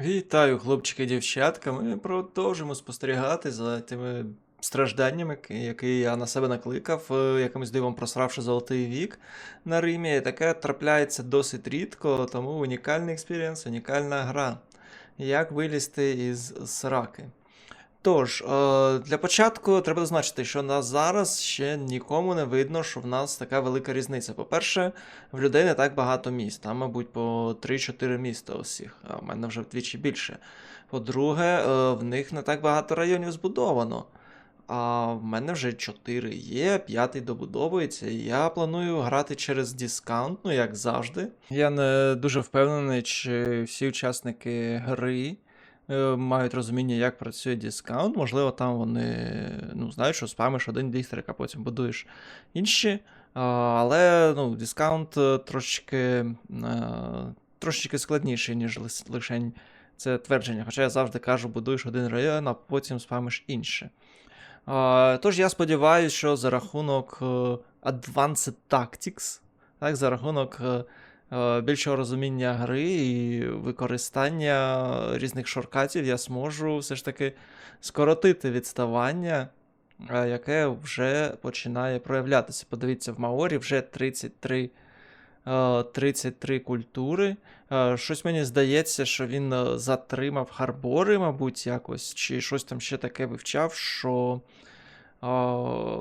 Вітаю, хлопчики дівчатка. Ми продовжимо спостерігати за тими стражданнями, які я на себе накликав, е, якимось дивом просравши золотий вік на Римі. Таке трапляється досить рідко, тому унікальний експірієнс, унікальна гра. Як вилізти із сраки. Тож, е, для початку треба зазначити, що на зараз ще нікому не видно, що в нас така велика різниця. По-перше, в людей не так багато міст, там, мабуть, по 3-4 міста усіх, а в мене вже вдвічі більше. По-друге, е, в них не так багато районів збудовано. А в мене вже 4 є, п'ятий добудовується, і я планую грати через дискаунт, ну як завжди. Я не дуже впевнений, чи всі учасники гри мають розуміння, як працює дискаунт. Можливо, там вони ну, знають, що спамиш один дистрик, а потім будуєш інші. Але ну, дискаунт е, трошечки, е, трошечки складніший, ніж лишень це твердження. Хоча я завжди кажу, будуєш один район, а потім спамиш інше. Тож я сподіваюся, що за рахунок е, Advanced Tactics, так, за рахунок е, е, більшого розуміння гри і використання різних шоркатів, я зможу все ж таки скоротити відставання, е, яке вже починає проявлятися. Подивіться, в Маорі вже 33, е, 33 культури. Е, Щось мені здається, що він е, затримав харбори, мабуть, якось, чи щось там ще таке вивчав, що а,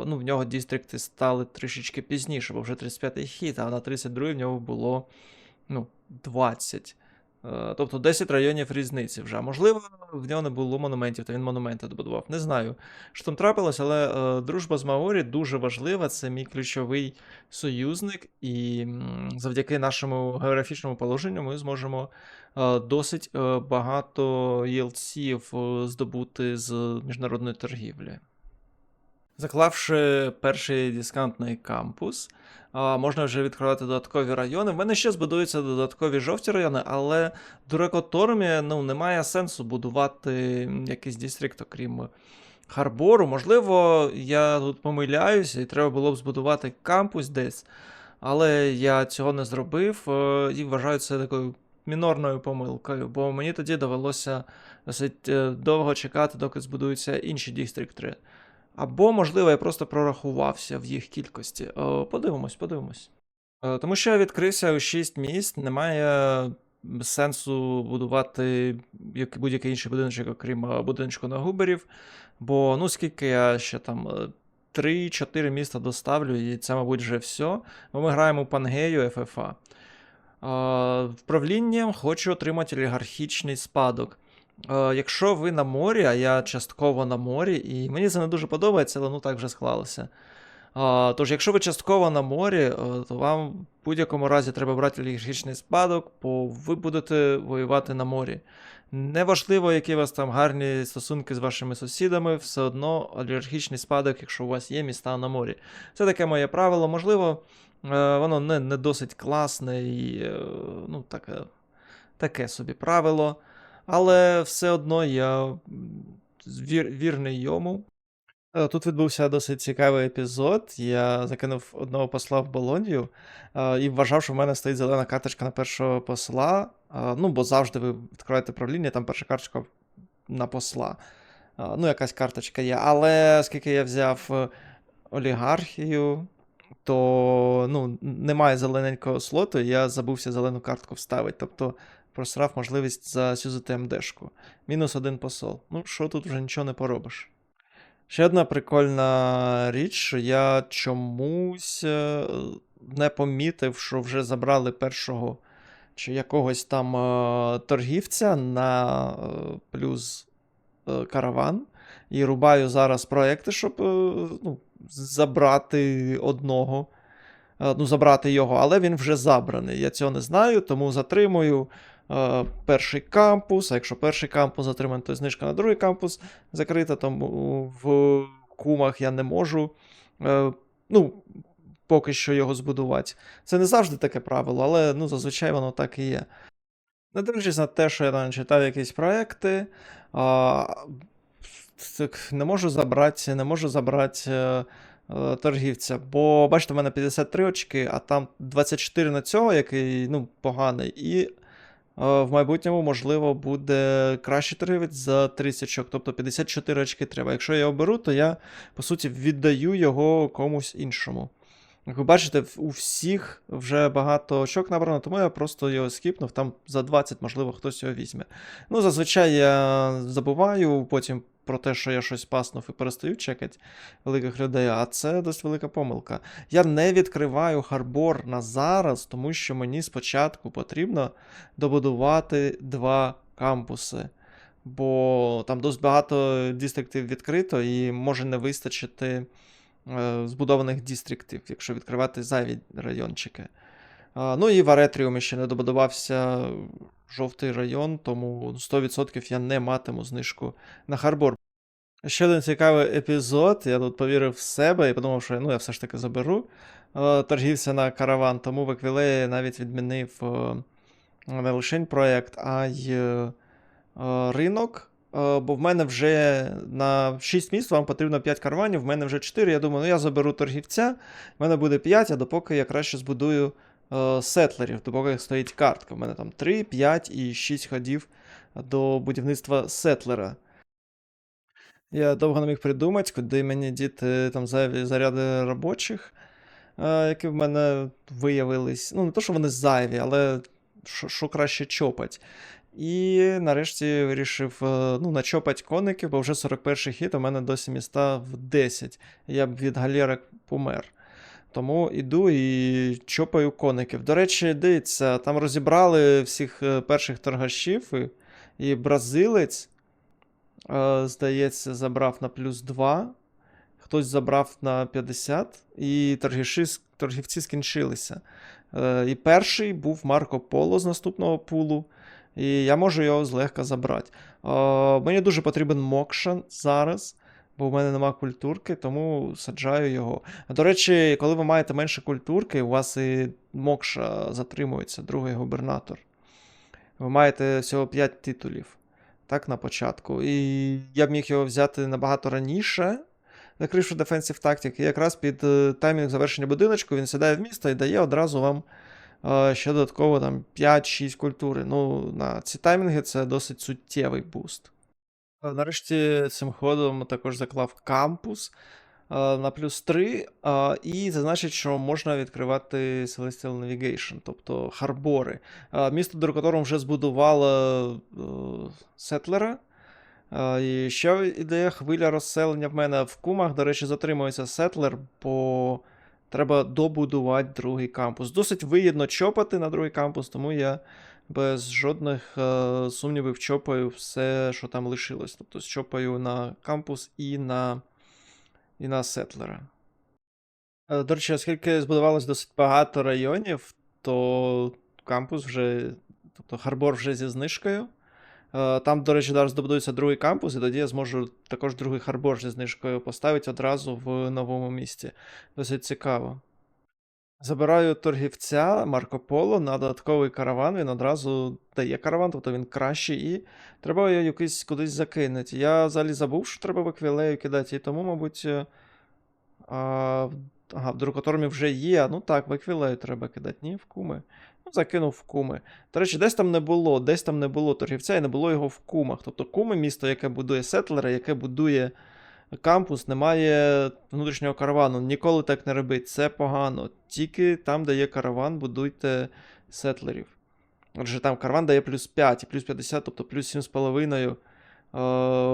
ну, в нього дістрикти стали трішечки пізніше, бо вже 35-й хід, а на 32-й в нього було ну, 20. Е, Тобто 10 районів різниці вже. Можливо, в нього не було монументів, та він монументи добудував. Не знаю, що там трапилось, але е, дружба з Маорі дуже важлива. Це мій ключовий союзник, і завдяки нашому географічному положенню ми зможемо е, досить е, багато ЄЛЦів здобути з міжнародної торгівлі. Заклавши перший дискантний кампус, можна вже відкривати додаткові райони. В мене ще збудуються додаткові жовті райони, але до ну, немає сенсу будувати якийсь дістрикт, окрім Харбору. Можливо, я тут помиляюся, і треба було б збудувати кампус десь, але я цього не зробив е, і вважаю це такою мінорною помилкою, бо мені тоді довелося досить е, довго чекати, доки збудуються інші дістрикти. Або, можливо, я просто прорахувався в їх кількості. Е, Подивимось, подивимось. Е, Тому що я відкрився у 6 міст, немає сенсу будувати як- будь-який інший будиночок, окрім е, будиночку на губерів. Бо ну скільки я ще там. е, 3-4 міста доставлю, і це, мабуть, вже все. Бо ми граємо у Пангею ФФА. Вправлінням хочу отримати олігархічний спадок. Е, Якщо ви на морі, а я частково на морі, і мені це не дуже подобається, але ну так вже склалося. Тож, якщо ви частково на морі, е, то вам в будь-якому разі треба брати олігархічний спадок, бо ви будете воювати на морі. Неважливо, які у вас там гарні стосунки з вашими сусідами, все одно олігархічний спадок, якщо у вас є міста на морі. Це таке моє правило. Можливо, е, воно не, не досить класне і е, ну, таке, таке собі правило. Але все одно я вір, вірний йому. Е, Тут відбувся досить цікавий епізод. Я закинув одного посла в Болонію е, і вважав, що в мене стоїть зелена карточка на першого посла. Е, Ну, бо завжди ви відкриваєте правління, там перша карточка на посла. Ну, якась карточка є. Але оскільки я взяв олігархію, то ну, немає зелененького слоту, я забувся зелену картку вставити. Тобто просрав можливість засюзити МДшку. Мінус один посол. Ну, що тут вже нічого не поробиш. Ще одна прикольна річ, що я чомусь е, не помітив, що вже забрали першого чи якогось там е, торгівця на е, плюс караван. І рубаю зараз проекти, щоб ну, забрати одного. Ну, забрати його, але він вже забраний. Я цього не знаю, тому затримую перший кампус. А якщо перший кампус затриманий, то знижка на другий кампус закрита, тому в кумах я не можу. Е, ну, поки що його збудувати. Це не завжди таке правило, але ну, зазвичай воно так і є. Не дивлячись на те, що я там читав якісь проекти, а, так, не можу забрати, не можу забрати е, е, торгівця. Бо бачите, в мене 53 очки, а там 24 на цього, який ну, поганий, і в майбутньому, можливо, буде кращий торгівець за 30 очок, тобто 54 очки треба. Якщо я оберу, то я, по суті, віддаю його комусь іншому. Як ви бачите, у всіх вже багато очок набрано, тому я просто його скіпнув, там за 20, можливо, хтось його візьме. Ну, зазвичай я забуваю потім про те, що я щось паснув і перестаю чекати великих людей, а це досить велика помилка. Я не відкриваю харбор на зараз, тому що мені спочатку потрібно добудувати два кампуси. Бо там досить багато дістриктів відкрито і може не вистачити збудованих дістріктів, якщо відкривати зайві райончики. Ну і в Аретріумі ще не добудувався жовтий район, тому 100% я не матиму знижку на Харбор. Ще один цікавий епізод. Я тут повірив в себе і подумав, що ну, я все ж таки заберу. Е, Торгівся на караван, тому в Еквілеї навіть відмінив е, не лише проєкт, а й е, е, ринок. Е, Бо в мене вже на 6 міст вам потрібно 5 караванів, в мене вже 4. Я думаю, ну я заберу торгівця, в мене буде 5, а допоки я краще збудую е, сетлерів, допоки стоїть картка. В мене там 3, 5 і 6 ходів до будівництва сетлера. Я довго не міг придумати, куди мені діти там зайві заряди робочих, е, які в мене виявились. Ну, не то, що вони зайві, але що краще чопать. І нарешті вирішив е, ну, начопати коників, бо вже 41-й хід, у мене досі міста в 10. Я б від галерок помер. Тому іду і чопаю коників. До речі, дивіться, там розібрали всіх е, перших торгашів, і, і бразилець, е, здається, забрав на плюс 2. Хтось забрав на 50, і торгіші, торгівці скінчилися. Е, і перший був Марко Поло з наступного пулу. І я можу його злегка забрати. Е, мені дуже потрібен Мокшан зараз, бо в мене нема культурки, тому саджаю його. До речі, коли ви маєте менше культурки, у вас і Мокша затримується, другий губернатор. Ви маєте всього 5 титулів. Так, на початку. І я б міг його взяти набагато раніше, закривши Defensive Tactic, і якраз під е, таймінг завершення будиночку він сідає в місто і дає одразу вам ще додатково там 5-6 культури. Ну, на ці таймінги це досить суттєвий буст. Е, Нарешті цим ходом також заклав кампус е, на плюс 3, е, і це значить, що можна відкривати Celestial Navigation, тобто харбори. Е, Місто, до которого вже збудувало е, сетлера. Е, І ще ідея хвиля розселення в мене в кумах. До речі, затримується сетлер, бо треба добудувати другий кампус. Досить вигідно чопати на другий кампус, тому я без жодних е, сумнівів чопаю все, що там лишилось. Тобто чопаю на кампус і на, і на сетлера. Е, До речі, оскільки збудувалось досить багато районів, то кампус вже, тобто Харбор вже зі знижкою. Е, Там, до речі, зараз добудується другий кампус, і тоді я зможу також другий Харбор зі знижкою поставити одразу в новому місті. Досить цікаво. Забираю торгівця Марко Поло на додатковий караван. Він одразу дає караван, тобто він кращий, і треба його якийсь кудись закинути. Я взагалі забув, що треба в еквілею кидати, і тому, мабуть. е, А, ага, в друкотормі вже є. Ну так, в еквілею треба кидати. Ні, в куми. Ну, закинув в куми. До речі, десь там не було, десь там не було торгівця і не було його в кумах. Тобто куми місто, яке будує сетлера, яке будує кампус, немає внутрішнього каравану. Ніколи так не робить. Це погано. Тільки там, де є караван, будуйте сетлерів. Отже, там караван дає плюс 5 і плюс 50, тобто плюс 7,5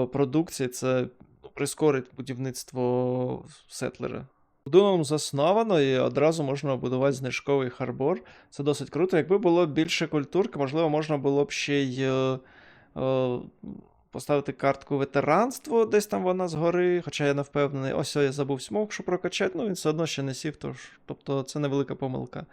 е, продукції. Це прискорить будівництво сетлера. Будовом засновано і одразу можна будувати знижковий харбор. Це досить круто. Якби було більше культурки, можливо, можна було б ще й е, е, поставити картку ветеранство, десь там вона згори, хоча я не впевнений. Ось я забув смок, що прокачати, ну він все одно ще не сів, тож, тобто це невелика помилка.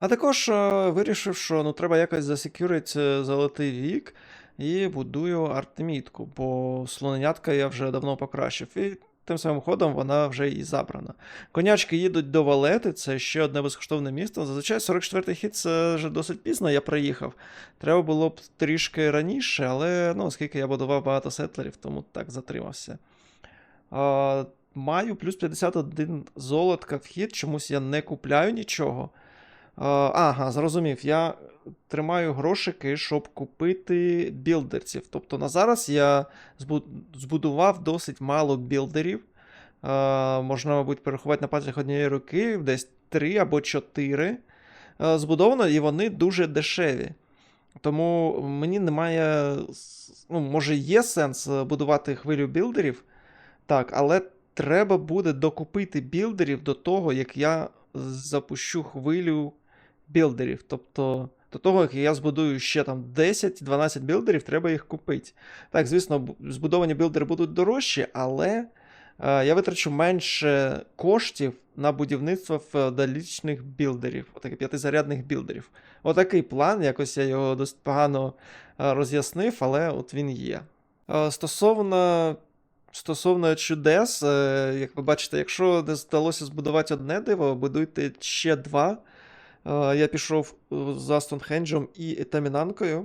А також е, вирішив, що ну, треба якось засекюрити золотий вік і будую артемітку, бо слоненятка я вже давно покращив. І тим самим ходом вона вже і забрана. Конячки їдуть до Валети, це ще одне безкоштовне місто. Зазвичай 44-й хід це вже досить пізно, я приїхав. Треба було б трішки раніше, але ну, оскільки я будував багато сетлерів, тому так затримався. А, маю плюс 51 золотка в хід, чомусь я не купляю нічого. Ага, зрозумів. Я тримаю грошики, щоб купити білдерців. Тобто на зараз я збудував досить мало білдерів. Е, можна, мабуть, перерахувати на пальцях однієї руки, десь 3 або 4 е, збудовано, і вони дуже дешеві. Тому мені немає. Ну, може, є сенс е, будувати хвилю білдерів, так, але треба буде докупити білдерів до того, як я запущу хвилю білдерів. Тобто, до того, як я збудую ще там 10-12 білдерів, треба їх купити. Так, звісно, збудовані білдери будуть дорожчі, але е, я витрачу менше коштів на будівництво феодалічних білдерів, отаких п'ятизарядних білдерів. Отакий план, якось я його досить погано е, роз'яснив, але от він є. Е, Стосовно, стосовно чудес, е, як ви бачите, якщо не вдалося збудувати одне диво, будуйте ще два. Е, Я пішов е, за Стонхенджем і Тамінанкою.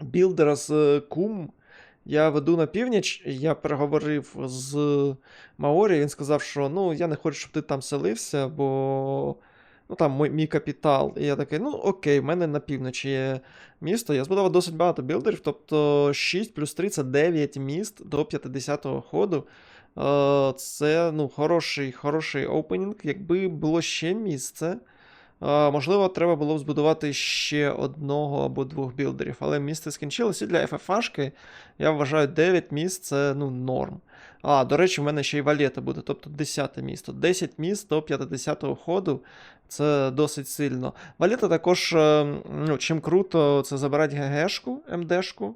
Білдера з е, Кум я веду на північ. Я переговорив з Маорі. Він сказав, що ну, я не хочу, щоб ти там селився, бо ну, там мій, мій капітал. І я такий, ну окей, в мене на півночі є місто. Я збудував досить багато білдерів, тобто 6 плюс 3 це 9 міст до 50-го ходу. Е, Це ну, хороший, хороший опенінг. Якби було ще місце. Можливо, треба було б збудувати ще одного або двох білдерів, але місце скінчилось. І для FFA-шки я вважаю 9 міст це ну, норм. А, до речі, в мене ще й валета буде, тобто 10 місто. 10 міст до 50-го ходу це досить сильно. Валета також, е, ну, чим круто, це забирати ГГшку, МДшку,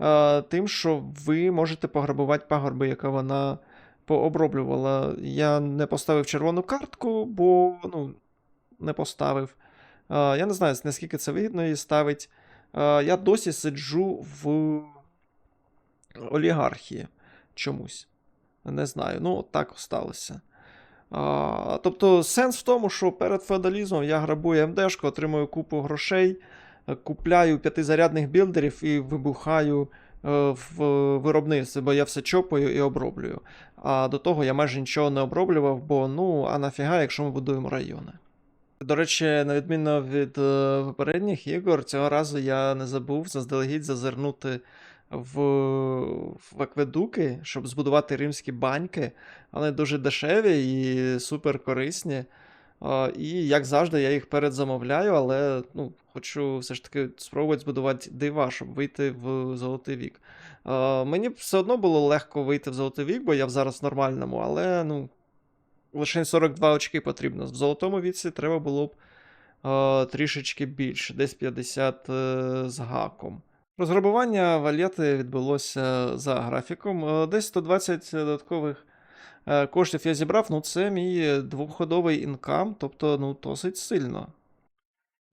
е, тим, що ви можете пограбувати пагорби, яка вона пооброблювала. Я не поставив червону картку, бо ну, не поставив. Е, Я не знаю, наскільки це вигідно її ставить. Е, Я досі сиджу в олігархії чомусь. Не знаю. Ну, так сталося. А, тобто, сенс в тому, що перед феодалізмом я грабую МДшку, отримую купу грошей, е, купляю п'ятизарядних білдерів і вибухаю е, в виробництві, бо я все чопаю і оброблюю. А до того я майже нічого не оброблював, бо ну, а нафіга, якщо ми будуємо райони. До речі, на відміну від е, попередніх ігор, цього разу я не забув заздалегідь зазирнути в, в акведуки, щоб збудувати римські баньки. Вони дуже дешеві і супер корисні. А, І, як завжди, я їх передзамовляю, але ну, хочу все ж таки спробувати збудувати дива, щоб вийти в золотий вік. А, Мені все одно було легко вийти в золотий вік, бо я зараз в нормальному, але ну, лише 42 очки потрібно. В золотому віці треба було б а, трішечки більше, десь 50 е, з гаком. Розграбування валети відбулося за графіком. Е, Десь 120 додаткових е, коштів я зібрав. Ну, це мій двохходовий інкам, тобто ну, досить сильно.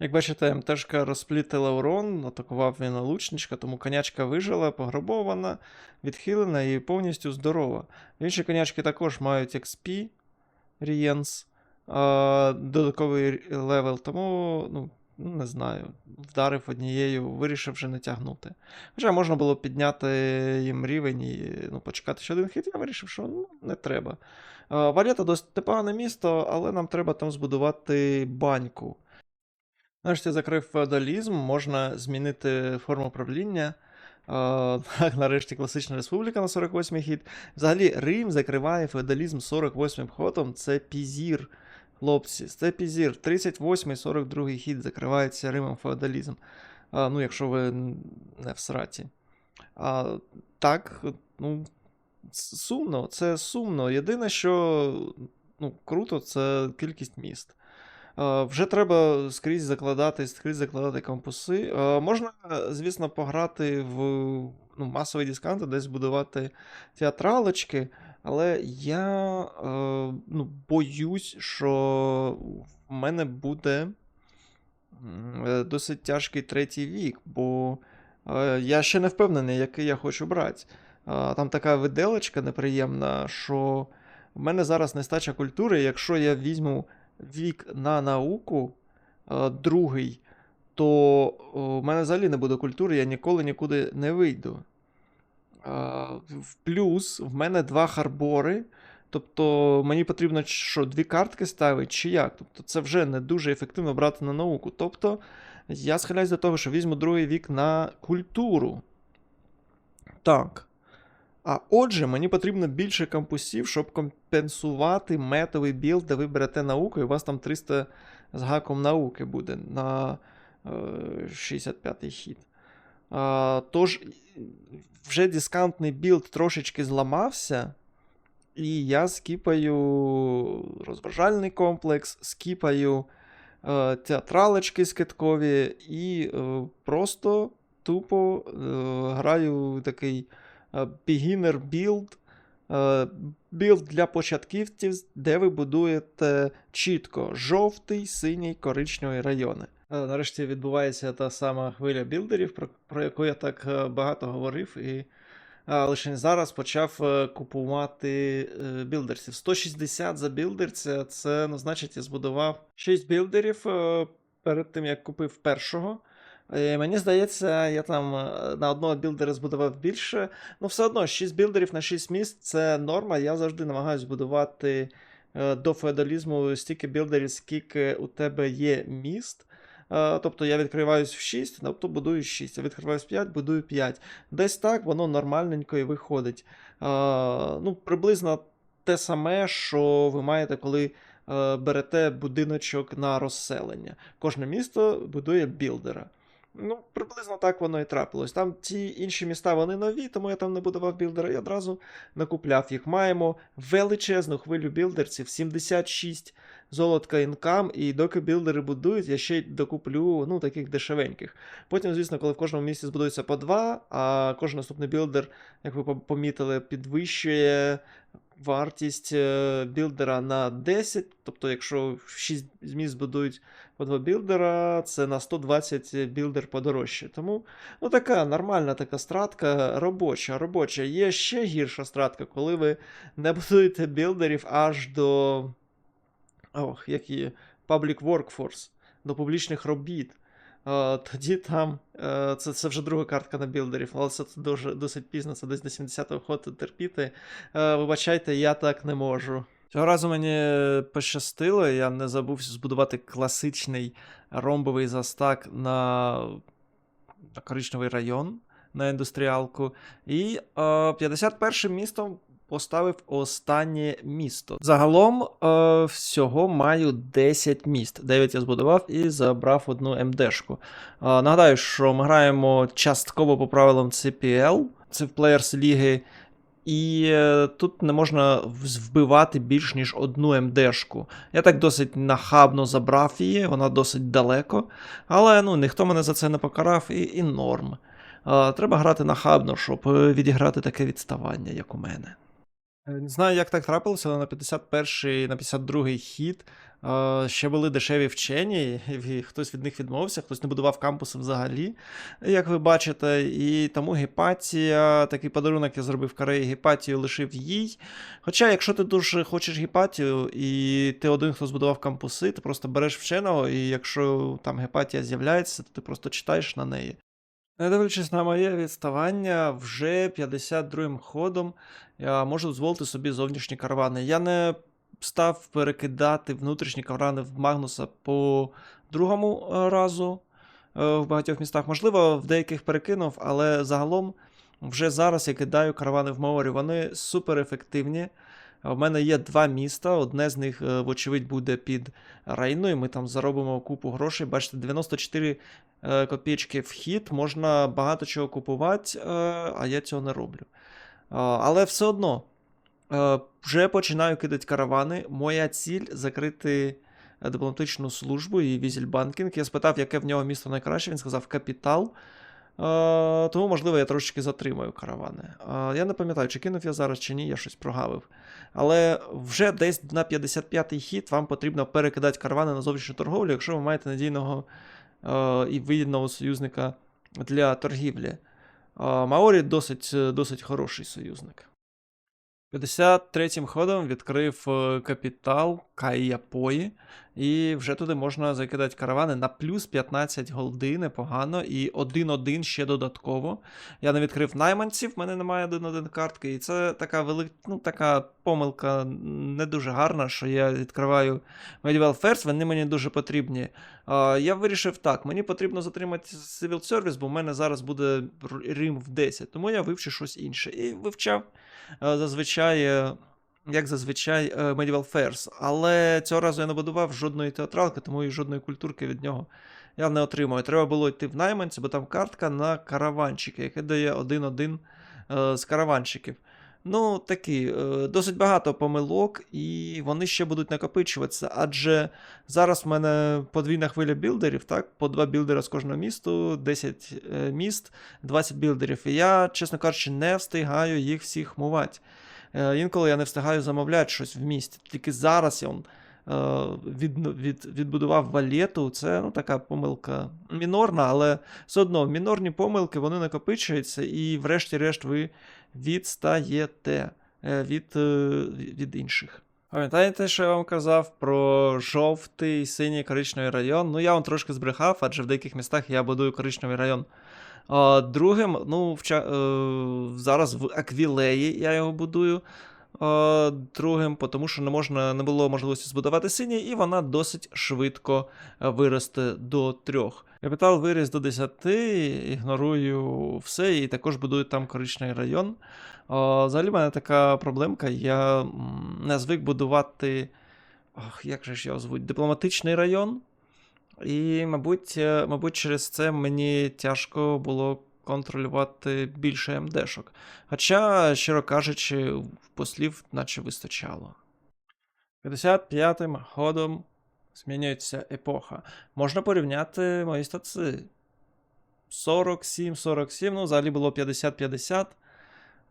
Як бачите, МТшка розплітила урон, атакував він лучничка, тому конячка вижила, пограбована, відхилена і повністю здорова. Інші конячки також мають XP, Рієнс, додатковий левел, тому, ну, ну, не знаю, вдарив однією, вирішив вже не тягнути. Хоча можна було підняти їм рівень і ну, почекати ще один хід, я вирішив, що ну, не треба. Валета досить непогане місто, але нам треба там збудувати баньку. Нарешті закрив феодалізм, можна змінити форму правління. Так, нарешті класична республіка на 48-й хід. Взагалі, Рим закриває феодалізм 48-м ходом. Це пізір, хлопці. Це пізір. 38-й, 42-й хід закривається Римом феодалізм. А, ну, якщо ви не в сраті. А, так, ну, сумно, це сумно. Єдине, що ну, круто, це кількість міст. Вже треба скрізь закладати, скрізь закладати кампуси. Можна, звісно, пограти в ну, масові дисканти, десь будувати театралочки, але я е, ну, боюсь, що в мене буде е, досить тяжкий третій вік, бо е, я ще не впевнений, який я хочу брати. Там така виделочка неприємна, що в мене зараз нестача культури, якщо я візьму вік на науку, е, другий, то в мене взагалі не буде культури, я ніколи нікуди не вийду. Е, В плюс в мене два харбори, Тобто мені потрібно що, дві картки ставити, чи як? Тобто це вже не дуже ефективно брати на науку. Тобто я схиляюсь до того, що візьму другий вік на культуру. Так. А отже, мені потрібно більше кампусів, щоб компенсувати метовий білд, де ви берете науку, і у вас там 300 з гаком науки буде на е, 65-й хід. Тож, вже дискантний білд трошечки зламався. І я скіпаю розважальний комплекс, скіпаю е, театралочки скидкові і е, просто тупо е, граю такий е, beginner build. Е, Білд для початківців, де ви будуєте чітко жовтий, синій, коричневий райони. Е, Нарешті відбувається та сама хвиля білдерів, про, про яку я так е, багато говорив, і лише зараз почав е, купувати е, білдерсів. 160 за білдерця, це ну, значить, я збудував 6 білдерів е, перед тим, як купив першого. Е, Мені здається, я там е, на одного білдера збудував більше. Ну, все одно, 6 білдерів на 6 міст це норма. Я завжди намагаюся будувати е, до феодалізму стільки білдерів, скільки у тебе є міст. Тобто я відкриваюсь в 6, тобто будую 6. Я відкриваюсь в 5, будую 5. Десь так воно нормальненько і виходить. Ну, приблизно те саме, що ви маєте, коли берете будиночок на розселення. Кожне місто будує білдера. Ну, приблизно так воно і трапилось. Там ті інші міста вони нові, тому я там не будував білдера і одразу накупляв їх. Маємо величезну хвилю білдерців, 76 золотка інкам, і доки білдери будують, я ще й докуплю ну, таких дешевеньких. Потім, звісно, коли в кожному місці збудується по два, а кожен наступний білдер, як ви помітили, підвищує вартість е, білдера на 10. Тобто, якщо 6 місць будують два білдера, це на 120 білдер подорожче. Тому ну, така нормальна така стратка, робоча, робоча. Є ще гірша стратка, коли ви не будуєте білдерів аж до. Ох, як її Public Workforce, до публічних робіт. Тоді там е, це, це вже друга картка на білдерів, але це дуже досить пізно, це десь до 70-го ходу терпіти. Е, Вибачайте, я так не можу. Цього разу мені пощастило, я не забув збудувати класичний ромбовий застак на, коричневий район на індустріалку. І е, 51 містом поставив останнє місто. Загалом е, всього маю 10 міст. 9 я збудував і забрав одну МДшку. Е, нагадаю, що ми граємо частково по правилам CPL, це в Players Ліги. І е, тут не можна вбивати більш ніж одну МДшку. Я так досить нахабно забрав її, вона досить далеко. Але ну, ніхто мене за це не покарав, і, і норм. Треба грати нахабно, щоб е, відіграти таке відставання, як у мене. Е, Не знаю, як так трапилося, але на 51-й, на 52-й хід ще були дешеві вчені, і хтось від них відмовився, хтось не будував кампуси взагалі, як ви бачите. І тому гепатія, такий подарунок я зробив Кореї, гепатію лишив їй. Хоча, якщо ти дуже хочеш гепатію, і ти один, хто збудував кампуси, ти просто береш вченого, і якщо там гепатія з'являється, то ти просто читаєш на неї. Не дивлячись на моє відставання, вже 52-м ходом я можу дозволити собі зовнішні каравани. Я не став перекидати внутрішні каравани в Магнуса по другому е, разу е, в багатьох містах. Можливо, в деяких перекинув, але загалом вже зараз я кидаю каравани в Маорі. Вони супер ефективні. У мене є два міста. Одне з них, е, вочевидь, буде під Рейну, і ми там заробимо купу грошей. Бачите, 94 е, копійки вхід, можна багато чого купувати, а я цього не роблю. Але все одно вже починаю кидати каравани. Моя ціль закрити е, дипломатичну службу і візельбанкінг. Я спитав, яке в нього місто найкраще. Він сказав капітал. Е, Тому, можливо, я трошечки затримаю каравани. Е, Я не пам'ятаю, чи кинув я зараз, чи ні, я щось прогавив. Але вже десь на 55-й хід вам потрібно перекидати каравани на зовнішню торговлю, якщо ви маєте надійного е, і вигідного союзника для торгівлі. Е, Маорі досить, е, досить хороший союзник. 53-м ходом відкрив е, капітал Кайяпої. І вже туди можна закидати каравани на плюс 15 голди, непогано, і 1-1 ще додатково. Я не відкрив найманців, в мене немає 1-1 картки. І це така велика, ну, така помилка не дуже гарна, що я відкриваю Medieval First, вони мені дуже потрібні. А, я вирішив так, мені потрібно затримати Civil Service, бо в мене зараз буде Рим в 10, тому я вивчу щось інше. І вивчав е, зазвичай. Як зазвичай е, Medieval Fairs. Але цього разу я не будував жодної театралки, тому і жодної культурки від нього я не отримую. Треба було йти в найманці, бо там картка на караванчики, яка дає один-один е, з караванчиків. Ну, такі, е, досить багато помилок, і вони ще будуть накопичуватися. Адже зараз в мене подвійна хвиля білдерів, так? По два білдера з кожного місту, 10 е, міст, 20 білдерів. І я, чесно кажучи, не встигаю їх всіх мувати. Е, Інколи я не встигаю замовляти щось в місті. Тільки зараз я е, від, від, відбудував валету. Це ну, така помилка мінорна, але все одно мінорні помилки вони накопичуються, і врешті-решт ви відстаєте е, від, від інших. Пам'ятаєте, що я вам казав про жовтий, синій коричневий район? Ну, я вам трошки збрехав, адже в деяких містах я будую коричневий район. А, другим, ну, в, е, зараз в Аквілеї я його будую. Другим, тому що не можна, не було можливості збудувати синій, і вона досить швидко е, виросте до трьох. Капітал виріс до 10, ігнорую все, і також будую там коричневий район. Взагалі, в мене така проблемка. Я не звик будувати. Ох, як же ж його звуть? Дипломатичний район. І, мабуть, е, мабуть, через це мені тяжко було контролювати більше МДшок. Хоча, щиро кажучи, послів наче вистачало. 55-м ходом змінюється епоха. Можна порівняти мої стаци. 47-47, ну, взагалі було 50-50.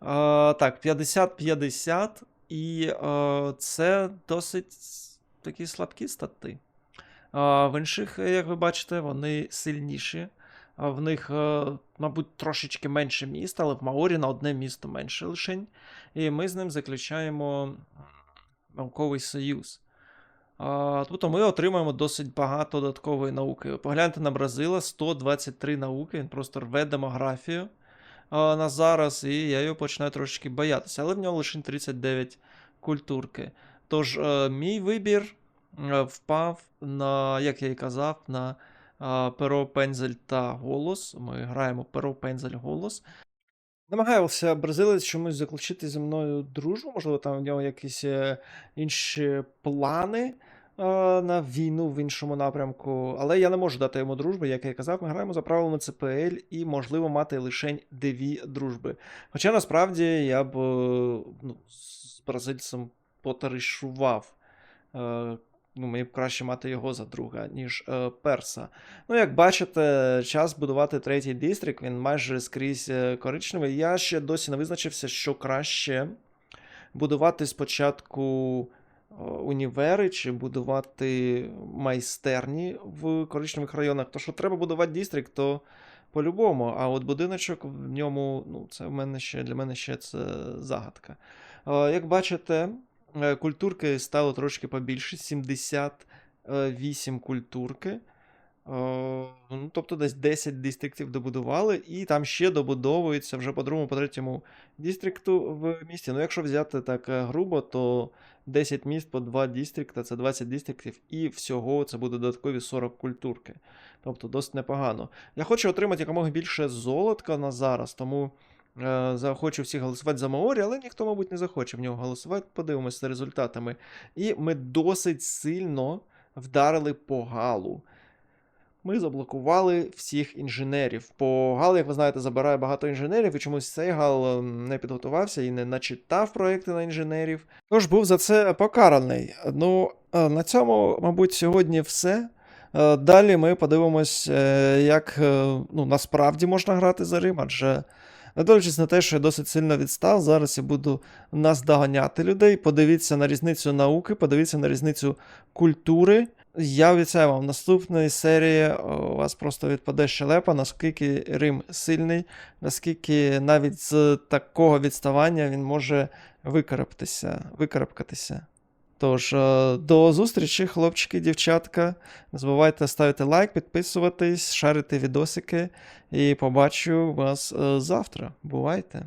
А, так, 50-50, і а, це досить такі слабкі стати. В інших, е, як ви бачите, вони сильніші. В них, е, мабуть, трошечки менше міст, але в Маорі на одне місто менше лишень. І ми з ним заключаємо науковий союз. Тобто ми отримаємо досить багато додаткової науки. Погляньте на Бразила 123 науки, він просто рве демографію на зараз, і я його починаю трошечки боятися. Але в нього лише 39 культурки. Тож, е, мій вибір впав на, як я і казав, на перо, пензель та голос. Ми граємо перо, пензель, голос. Намагався бразилець чомусь заключити зі мною дружбу, можливо, там в нього якісь е, інші плани е, на війну в іншому напрямку. Але я не можу дати йому дружби, як я казав, ми граємо за правилами ЦПЛ і можливо мати лише дві дружби. Хоча насправді я б е, ну, з бразильцем потаришував. Ну, мені б краще мати його за друга, ніж е, перса. Ну, як бачите, час будувати третій дистрикт, він майже скрізь е, коричневий. Я ще досі не визначився, що краще будувати спочатку е, універи чи будувати майстерні в коричневих районах. То що треба будувати дистрикт, то по-любому. А от будиночок в ньому, ну, це в мене ще для мене ще це загадка. Е, Як бачите, культурки стало трошки побільше 78 культурки. Е, Ну, тобто десь 10 дистриктів добудували, і там ще добудовується вже по другому, по третьому дистрикту в місті. Ну, якщо взяти так е, грубо, то 10 міст по 2 дистрикта це 20 дистриктів, і всього це буде додаткові 40 культурки. Тобто досить непогано. Я хочу отримати якомога більше золотка на зараз, тому е, захочу всіх голосувати за Маорі, але ніхто, мабуть, не захоче в нього голосувати. Подивимося за результатами. І ми досить сильно вдарили по галу. Ми заблокували всіх інженерів. По гал, як ви знаєте, забирає багато інженерів, і чомусь цей гал ем, не підготувався і не начитав проекти на інженерів. Тож був за це покараний. Ну, е, на цьому, мабуть, сьогодні все. Е, Далі ми подивимось, як ну, насправді можна грати за Рим, адже не дивлячись на те, що я досить сильно відстав, зараз я буду наздоганяти людей. Подивіться на різницю науки, подивіться на різницю культури. Я обіцяю вам, в наступної серії е, у вас просто відпаде щелепа, наскільки Рим сильний, наскільки навіть з такого відставання він може викарабкатися. Тож, е, до зустрічі, хлопчики, дівчатка. Не забувайте ставити лайк, підписуватись, шарити відосики. І побачу вас е, завтра. Бувайте!